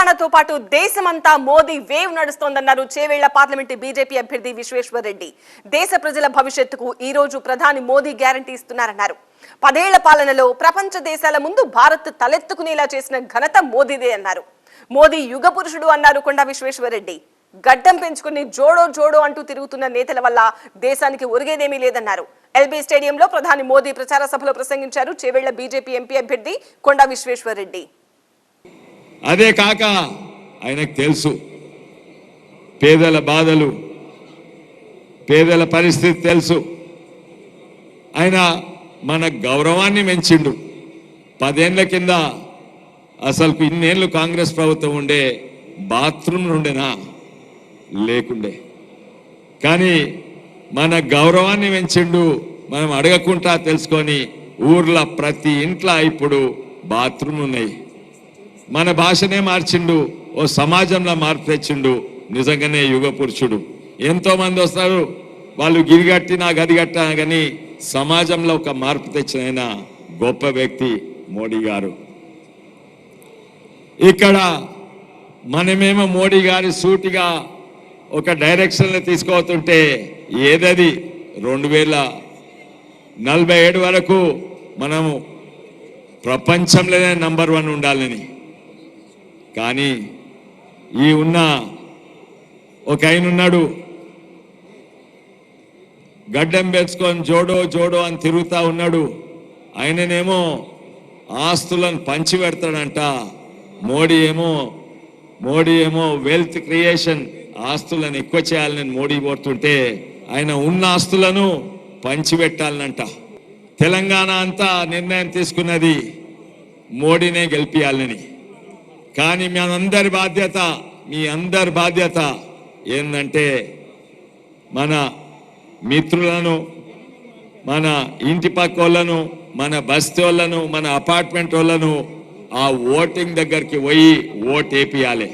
తెలంగాణతో పాటు దేశమంతా మోదీ వేవ్ నడుస్తోందన్నారు. చేవేళ్ళ పార్లమెంటు బీజేపీ అభ్యర్థి విశ్వేశ్వర్ రెడ్డి. దేశ ప్రజల భవిష్యత్తుకు ఈ రోజు ప్రధాని మోదీ గ్యారంటీ ఇస్తున్నారన్నారు. పదేళ్ళ పాలనలో ప్రపంచ దేశాల ముందు భారత్ తలెత్తుకునేలా చేసిన ఘనత మోదీదే అన్నారు. మోదీ యుగ పురుషుడు అన్నారు కొండా విశ్వేశ్వర్ రెడ్డి. గడ్డం పెంచుకుని జోడో జోడో అంటూ తిరుగుతున్న నేతల వల్ల దేశానికి ఒరిగేదేమీ లేదన్నారు. ఎల్బీ స్టేడియంలో ప్రధాని మోదీ ప్రచార సభలో ప్రసంగించారు. చేవేళ్ళ బీజేపీ ఎంపీ అభ్యర్థి కొండా విశ్వేశ్వర్ రెడ్డి. అదే కాక ఆయనకు తెలుసు. పేదల బాధలు పేదల పరిస్థితి తెలుసు. ఆయన మన గౌరవాన్ని పెంచిండు పదేళ్ళ కింద అసలు ఇన్నేళ్ళు కాంగ్రెస్ ప్రభుత్వం ఉండే బాత్రూమ్ ఉండేనా లేకుండే. కానీ మన గౌరవాన్ని పెంచిండు మనం అడగకుండా తెలుసుకొని ఊర్లో ప్రతి ఇంట్లో ఇప్పుడు బాత్రూమ్ ఉన్నాయి మన భాషనే మార్చిండు ఓ సమాజంలో మార్పు తెచ్చిండు నిజంగానే యుగ పురుషుడు ఎంతో మంది వస్తారు వాళ్ళు గిరిగట్టి నా గది కట్టా కానీ సమాజంలో ఒక మార్పు తెచ్చిన గొప్ప వ్యక్తి మోడీ గారు. ఇక్కడ మనమేమో మోడీ గారి సూటిగా ఒక డైరెక్షన్లో తీసుకోతుంటే ఏదది? రెండు వేల నలభై ఏడు వరకు మనము ప్రపంచంలోనే నంబర్ వన్ ఉండాలని. కానీ ఈ ఉన్న ఒక ఆయన ఉన్నాడు. గడ్డం పెంచుకొని జోడో జోడో అని తిరుగుతూ ఉన్నాడు. ఆయననేమో ఆస్తులను పంచి పెడతాడంట. మోడీ ఏమో మోడీ ఏమో వెల్త్ క్రియేషన్ ఆస్తులను ఎక్కువ చేయాలని మోడీ కోరుతుంటే ఆయన ఉన్న ఆస్తులను పంచిపెట్టాలనంట తెలంగాణ అంతా నిర్ణయం తీసుకున్నది మోడీనే గెలిపియాలని. కానీ మీ అందరి బాధ్యత మీ అందరి బాధ్యత ఏంటంటే మన మిత్రులను మన ఇంటి పక్క వాళ్ళను మన బస్తీ వాళ్ళను మన అపార్ట్మెంట్ వాళ్ళను ఆ ఓటింగ్ దగ్గరికి పోయి ఓట్ వేపియాలి